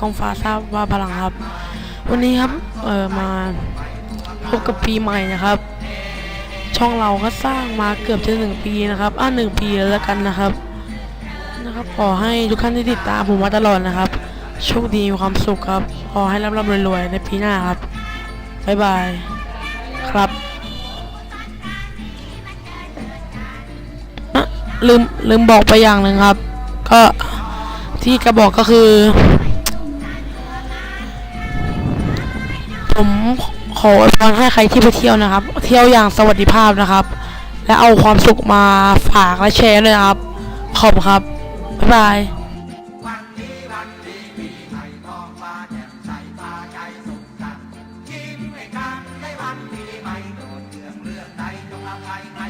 กองฟ้าทราบว่าพลังครับ วันนี้ครับ เออมาพบกับปีใหม่นะครับ ช่องเราก็สร้างมาเกือบจะหนึ่งปีนะครับอ่าหนึ่งปีแล้วกันนะครับนะครับ ขอให้ทุกท่านที่ติดตามผมมาตลอดนะครับ โชคดีมีความสุขครับ ขอให้ร่ำรวยในปีหน้าครับ บ๊ายบาย ครับ ลืมลืมบอกไปอย่างหนึ่งครับ ก็ที่กระบอกก็คือ ผมขออวยพรให้ใครที่ไปเที่ยวนะครับ เที่ยวอย่างสวัสดิภาพนะครับ และเอาความสุขมาฝากและแชร์ด้วยนะครับ ขอบครับ บ๊ายบายยิ้มให้กันในวันปีใหม่โดดเรื่องเรื่องใดจงอภัยให้